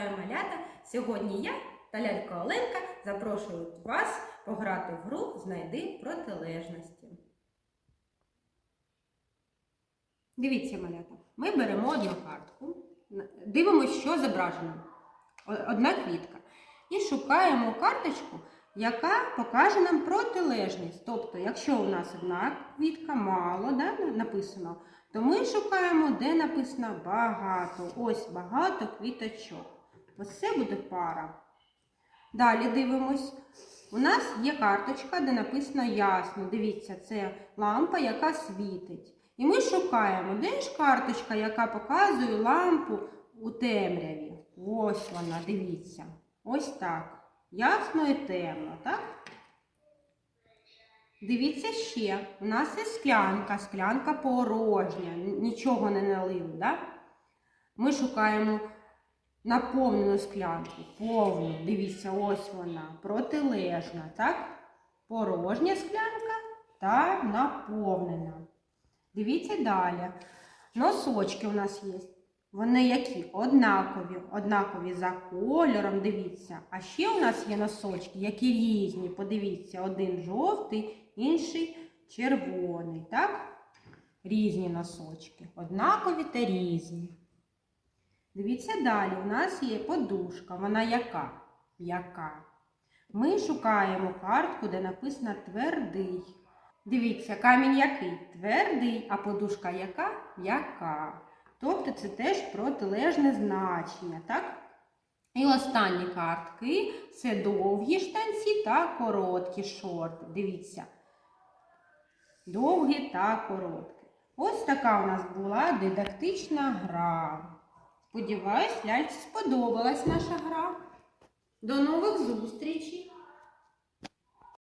Вітаю малята! Сьогодні я та лялька Оленка запрошую вас пограти в гру Знайди протилежності. Дивіться, малята, ми беремо одну картку, дивимося, що зображено. Одна квітка. І шукаємо карточку, яка покаже нам протилежність. Тобто, якщо у нас одна квітка мало да, написано, то ми шукаємо, де написано багато. Ось багато квіточок. Ось це буде пара. Далі дивимось. У нас є карточка, де написано ясно. Дивіться, це лампа, яка світить. І ми шукаємо, де ж карточка, яка показує лампу у темряві. Ось вона, дивіться. Ось так. Ясно і темно, так? Дивіться ще, у нас є склянка, склянка порожня, нічого не налили, да? Ми шукаємо наповнену склянку, повну, дивіться, ось вона, протилежна, так? Порожня склянка та наповнена. Дивіться далі. Носочки у нас є. Вони які? Однакові. Однакові за кольором, дивіться. А ще у нас є носочки, які різні. Подивіться, один жовтий, інший червоний. Так? Різні носочки. Однакові та різні. Дивіться далі. У нас є подушка. Вона яка? Яка? Ми шукаємо картку, де написано твердий. Дивіться, камінь який? Твердий, а подушка яка? Яка. Тобто це теж протилежне значення, так? І останні картки це довгі штанці та короткі шорти. Дивіться. Довгі та короткі. Ось така у нас була дидактична гра. Сподіваюсь, ляльці сподобалась наша гра. До нових зустрічей!